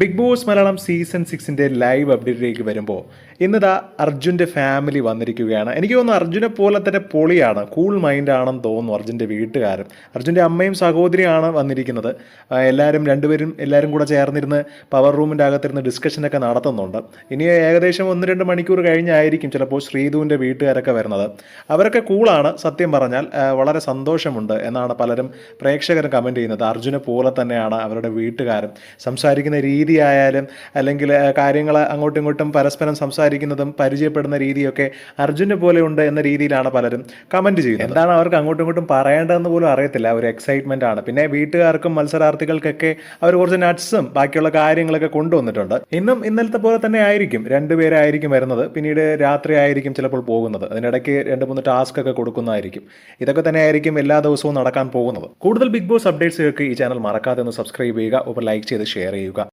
Big boss Malayalam season സിക്സിന്റെ live അപ്ഡേറ്റിലേക്ക് വരുമ്പോൾ ഇന്നിതാ അർജുന്റെ ഫാമിലി വന്നിരിക്കുകയാണ്. എനിക്ക് തോന്നുന്നു അർജുനെ പോലെ തന്നെ പൊളിയാണ് കൂൾ മൈൻഡാണെന്ന് തോന്നുന്നു അർജുന്റെ വീട്ടുകാരും അർജുന്റെ അമ്മയും സഹോദരിയാണ് വന്നിരിക്കുന്നത്. എല്ലാവരും രണ്ടുപേരും എല്ലാവരും കൂടെ ചേർന്നിരുന്ന് പവർ റൂമിന്റെ അകത്തിരുന്ന് ഡിസ്കഷനൊക്കെ നടത്തുന്നുണ്ട്. ഇനി ഏകദേശം ഒന്ന് രണ്ട് മണിക്കൂർ കഴിഞ്ഞായിരിക്കും ചിലപ്പോൾ ശ്രീധുവിന്റെ വീട്ടുകാരൊക്കെ വരുന്നത്. അവരൊക്കെ കൂളാണ് സത്യം പറഞ്ഞാൽ വളരെ സന്തോഷമുണ്ട് എന്നാണ് പലരും പ്രേക്ഷകർ കമന്റ് ചെയ്യുന്നത്. അർജുനെ പോലെ തന്നെയാണ് അവരുടെ വീട്ടുകാരും സംസാരിക്കുന്ന രീതിയായാലും അല്ലെങ്കിൽ കാര്യങ്ങൾ അങ്ങോട്ടും ഇങ്ങോട്ടും പരസ്പരം സംസാരിക്കുന്നതും പരിചയപ്പെടുന്ന രീതിയൊക്കെ അർജുനെ പോലെ ഉണ്ട് എന്ന രീതിയിലാണ് പലരും കമന്റ് ചെയ്യുന്നത്. എന്താണ് അവർക്ക് അങ്ങോട്ടും ഇങ്ങോട്ടും പറയേണ്ടതെന്ന് പോലും അറിയത്തില്ല. ഒരു എക്സൈറ്റ്മെന്റ് ആണ്. പിന്നെ വീട്ടുകാർക്കും മത്സരാർത്ഥികൾക്കൊക്കെ അവർ കുറച്ച് നട്ട്സും ബാക്കിയുള്ള കാര്യങ്ങളൊക്കെ കൊണ്ടുവന്നിട്ടുണ്ട്. ഇന്നും ഇന്നലത്തെ പോലെ തന്നെ ആയിരിക്കും. രണ്ടുപേരായിരിക്കും വരുന്നത്. പിന്നീട് രാത്രി ആയിരിക്കും ചിലപ്പോൾ പോകുന്നത്. അതിനിടയ്ക്ക് രണ്ട് മൂന്ന് ടാസ്ക് ഒക്കെ കൊടുക്കുന്നതായിരിക്കും. ഇതൊക്കെ തന്നെ ആയിരിക്കും എല്ലാ ദിവസവും നടക്കാൻ പോകുന്നത്. കൂടുതൽ ബിഗ് ബോസ് അപ്ഡേറ്റ്സുകൾക്ക് ഈ ചാനൽ മറക്കാതെ ഒന്ന് സബ്സ്ക്രൈബ് ചെയ്യുക. ഒപ്പം ലൈക്ക് ചെയ്ത് ഷെയർ ചെയ്യുക.